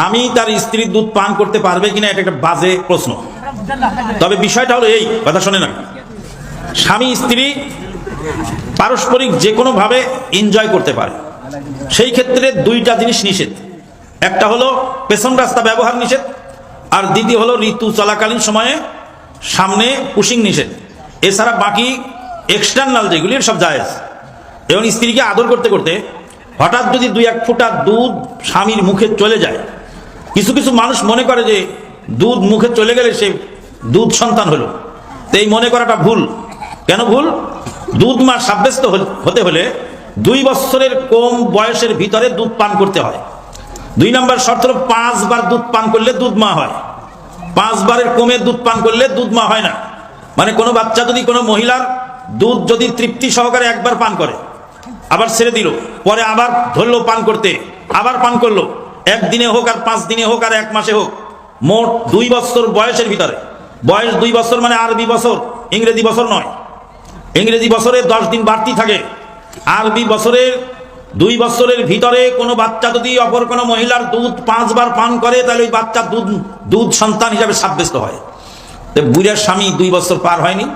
স্বামী তার স্ত্রীর দুধ পান করতে পারবে কিনা এটা একটা বাজে প্রশ্ন। তবে বিষয়টা হলো এই, কথা শোনে না স্বামী, স্ত্রী পারস্পরিক যে কোনো ভাবে এনজয় করতে পারে। সেই ক্ষেত্রে দুইটা জিনিস নিষেধ। একটা হলো পেছন রাস্তা ব্যবহার নিষেধ, আর দ্বিতীয় হলো ঋতু চলাকালীন সময়ে সামনে পুশিং নিষেধ। এছাড়া বাকি এক্সটার্নাল যেগুলি সব জায়েজ। এবং স্ত্রীকে আদর করতে করতে হঠাৎ যদি দুই এক ফোঁটা দুধ স্বামীর মুখে চলে যায় কিছু কিছু মানুষ মনে করে যে দুধ মুখে চলে গেলে সে দুধ সন্তান হলো। এই মনে করাটা ভুল। কেন ভুল? দুধ মা সাব্যস্ত হতে হলে দুই বছরের কম বয়সের ভিতরে দুধ পান করতে হয়। দুই নম্বর শর্ত পাঁচবার দুধ পান করলে দুধ মা হয়। পাঁচবারের কমে দুধ পান করলে দুধ মা হয় না। মানে কোনো বাচ্চা যদি কোনো মহিলার দুধ যদি তৃপ্তি সহকারে একবার পান করে, আবার ছেড়ে দিল, পরে আবার ধরলো পান করতে, আবার পান করল একদিনে হোক আর পাঁচ দিনে হোক আর এক মাসে হোক, মোট দুই বছর বয়সের ভিতরে। বয়স দুই বছর মানে আরবি বছর, ইংরেজি বছর নয়। ইংরেজি বছরে দশ দিন বাড়তি থাকে। আরবি বছরের দুই বছরের ভিতরে কোনো বাচ্চা যদি অপর কোনো মহিলার দুধ পাঁচবার পান করে, তাহলে ওই বাচ্চা দুধ দুধ সন্তান হিসাবে সাব্যস্ত হয়। তো বুড়ার স্বামী দুই বছর পার হয়নি।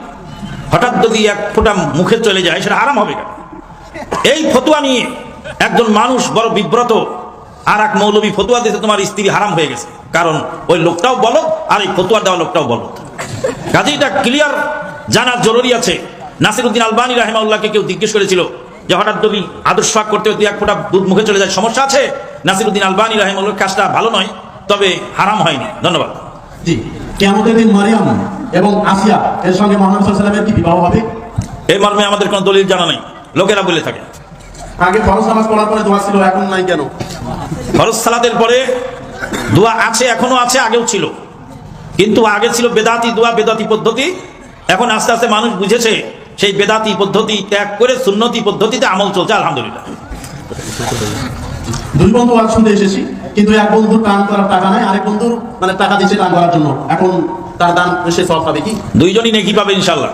হঠাৎ যদি এক ফোঁটা মুখে চলে যায়, সেটা আরাম হবে কেন? এই ফতুয়া নিয়ে একজন মানুষ বড় বিব্রত আর এক মৌলবী ফতুয়া দিয়েছে তোমার স্ত্রী হারাম হয়ে গেছে। কারণ ওই লোকটাও বলো আর এই ফতুয়া দেওয়া লোকটাও বলো কাজে এটা ক্লিয়ার জানার জরুরি আছে। নাসিরুদ্দিন আলবানী রাহেমাউল্লাহকে কেউ জিজ্ঞেস করেছিল যে হঠাৎ যদি আদর্শ করতে হতে এক ফোঁটা দুধ মুখে চলে যায় সমস্যা আছে? নাসিরুদ্দিন আলবানী রাহেমাউল্লাহ কাজটা ভালো নয় তবে হারাম হয়নি। ধন্যবাদ। জি কেমতের দিন মারিয়াম এবং আসিয়া এর সঙ্গে মোহাম্মদ সাল্লামের কি বিবাহ হবে? এই মর্মে আমাদের কোনো দলিল জানা নেই। লোকেরা বলে থাকে। আগে ফরজ নামাজ পড়ার পরে দোয়া ছিল এখন নাই কেন? ফরজ সালাতের পরে দোয়া আছে এখনও আছে আগেও ছিল। কিন্তু আগে ছিল বেদাতি দোয়া বেদাতি পদ্ধতি। এখন আস্তে আস্তে মানুষ বুঝেছে সেই বেদাতি পদ্ধতি ত্যাগ করে সুন্নতি পদ্ধতিতে আমল চলছে আলহামদুলিল্লাহ। দুই বন্ধু আজ শুনতে এসেছি কিন্তু এক বন্ধুর দান করার টাকা নাই আরেক বন্ধুর মানে টাকা দিচ্ছে দান করার জন্য। এখন তার দান সে সব পাবে কি? দুইজনই নেকি পাবে ইনশাল্লাহ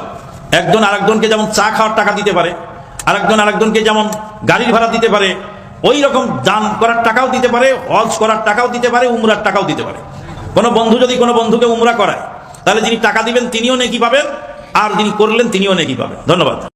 একজন আরেকজনকে যেমন চা খাওয়ার টাকা দিতে পারে আরেকজন আরেকজনকে যেমন গাড়ির ভাড়া দিতে পারে ওই রকম দান করার টাকাও দিতে পারে, হজ করার টাকাও দিতে পারে, উমরার টাকাও দিতে পারে। কোনো বন্ধু যদি কোনো বন্ধুকে উমরা করায়, তাহলে যিনি টাকা দিবেন তিনিও নেকি পাবেন, আর যিনি করলেন তিনিও নেকি পাবেন। ধন্যবাদ।